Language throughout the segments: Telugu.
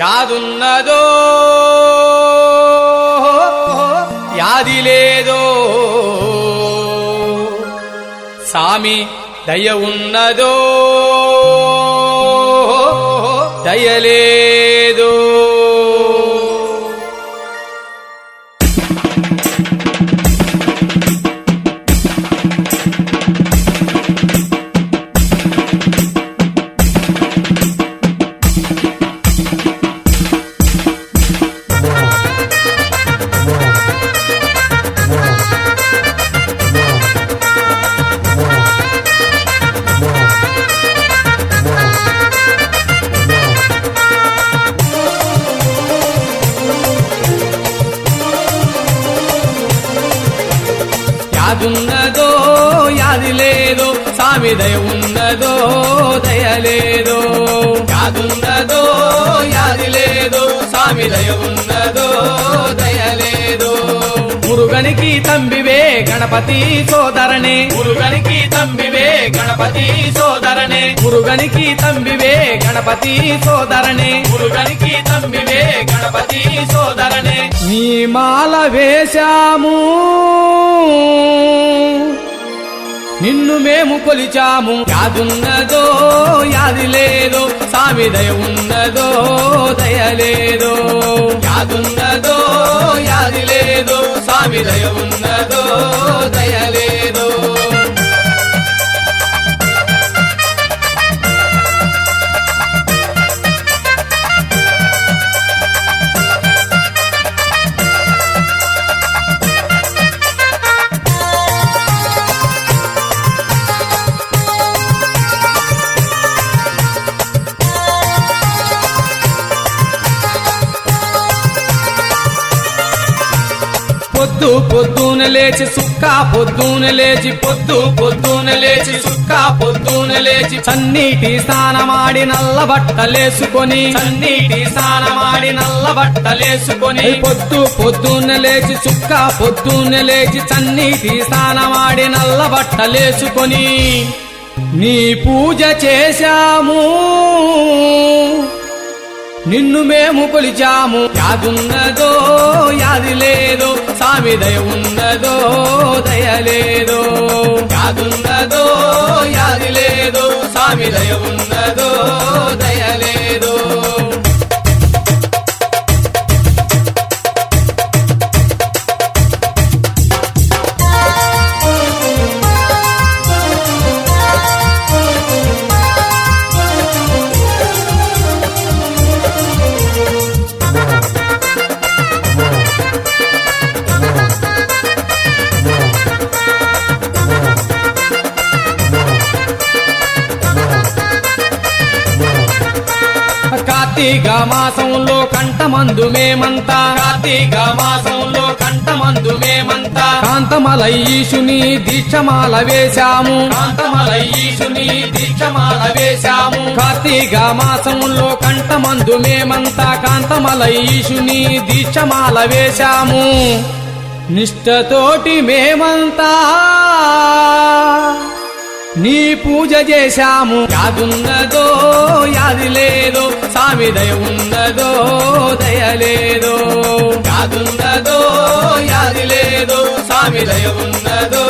యాదున్నదో? యాది లేదో సామి దయ ఉన్నదో దయలేదో? యాదున్నదో యాది లేదో సామి దయ ఉన్నదో దయ లేదో. యాదున్నదో యాది లేదో సామి దయ ఉన్నదో దయ లేదో. మురుగనికి తంబివే గణపతి సోదరనే. మురుగనికి తంబివే గణపతి సోదరనే. మురుగనికి తంబివే గణపతి సోదరనే. మురుగనికి తంబివే గణపతి సోదరనే. నీ మాల వేశాము. నిన్ను మేము కొలిచాము. యాదున్నదో యాది లేదో సామి దయ ఉన్నదో దయ లేదో యాదున్నదో యాది లేదో సామి దయ ఉన్నదో దయ దయలేదో పొద్దు పొద్దున లేచి సుక్క పొద్దున లేచి పొద్దు పొద్దున లేచి సుక్క పొద్దున లేచి చన్నీటి స్నానమాడి నల్ల బట్టలేసుకొని చన్నీటి స్నానమాడి నల్ల బట్టలేసుకొని. పొద్దు పొద్దున లేచి సుక్క పొద్దున లేచి చన్నీటి స్నానమాడి నల్ల బట్టలేసుకొని. నీ పూజ చేశాము. నిన్ను మేము కొలిచాము. యాదున్నదో యాది లేదో సామి దయ ఉన్నదో దయ లేదో. యాదున్నదో యాది లేదో సామి దయ ఉన్నదో దయ కార్తీక మాసంలో కంటమందు మేమంతా. కార్తీక మాసంలో కంటమందు మేమంతా. కాంతమల ఈశుని దీక్షమాల వేశాము. కాంతమల ఈశుని దీక్షమాల వేశాము. కార్తీక మాసంలో కంటమందు మేమంతా. కాంతమల ఈశుని దీక్షమాల వేశాము. నిష్టతోటి మేమంతా నీ పూజ చేశాము. యాదున్నదో యాది లేదో స్వామి దయ ఉన్నదో దయలేదో యాదున్నదో యాది లేదో స్వామి దయ ఉన్నదో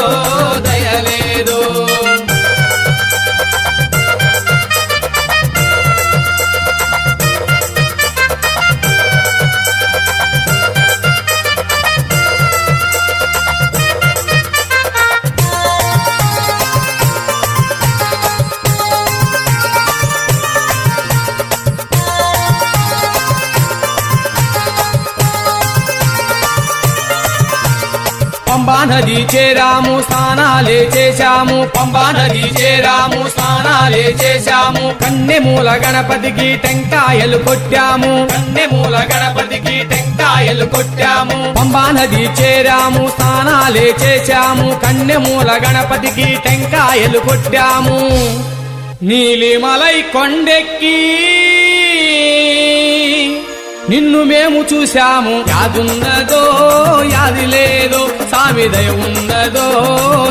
నది చేరాము స్నానాలే చేశాము. పంబా నది చేరాము స్నానాలే చేశాము. కన్నెమూల గణపతికి టెంకాయలు కొట్టాము. కన్నెమూల గణపతికి టెంకాయలు కొట్టాము. పంబా నది చేరాము స్నానాలే చేశాము. కన్నెమూల గణపతికి టెంకాయలు కొట్టాము. నీలిమలై కొండెక్కి నిన్ను మేము చూశాము. యాదున్నదో యాది లేదో సామి దయ ఉన్నదో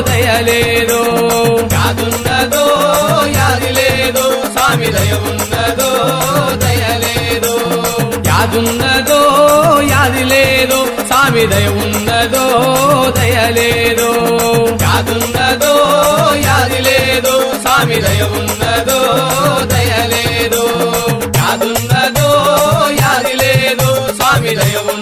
దయలేదో యాదున్నదో యాది లేదో సామి దయ ఉన్నదో దయలేదో యాదున్నదో యాది లేదో సామి దయ ఉన్నదో దయ లేదో. యాదున్నదో యాది లేదో సామి దయ ఉన్నదో. Mami, te llevo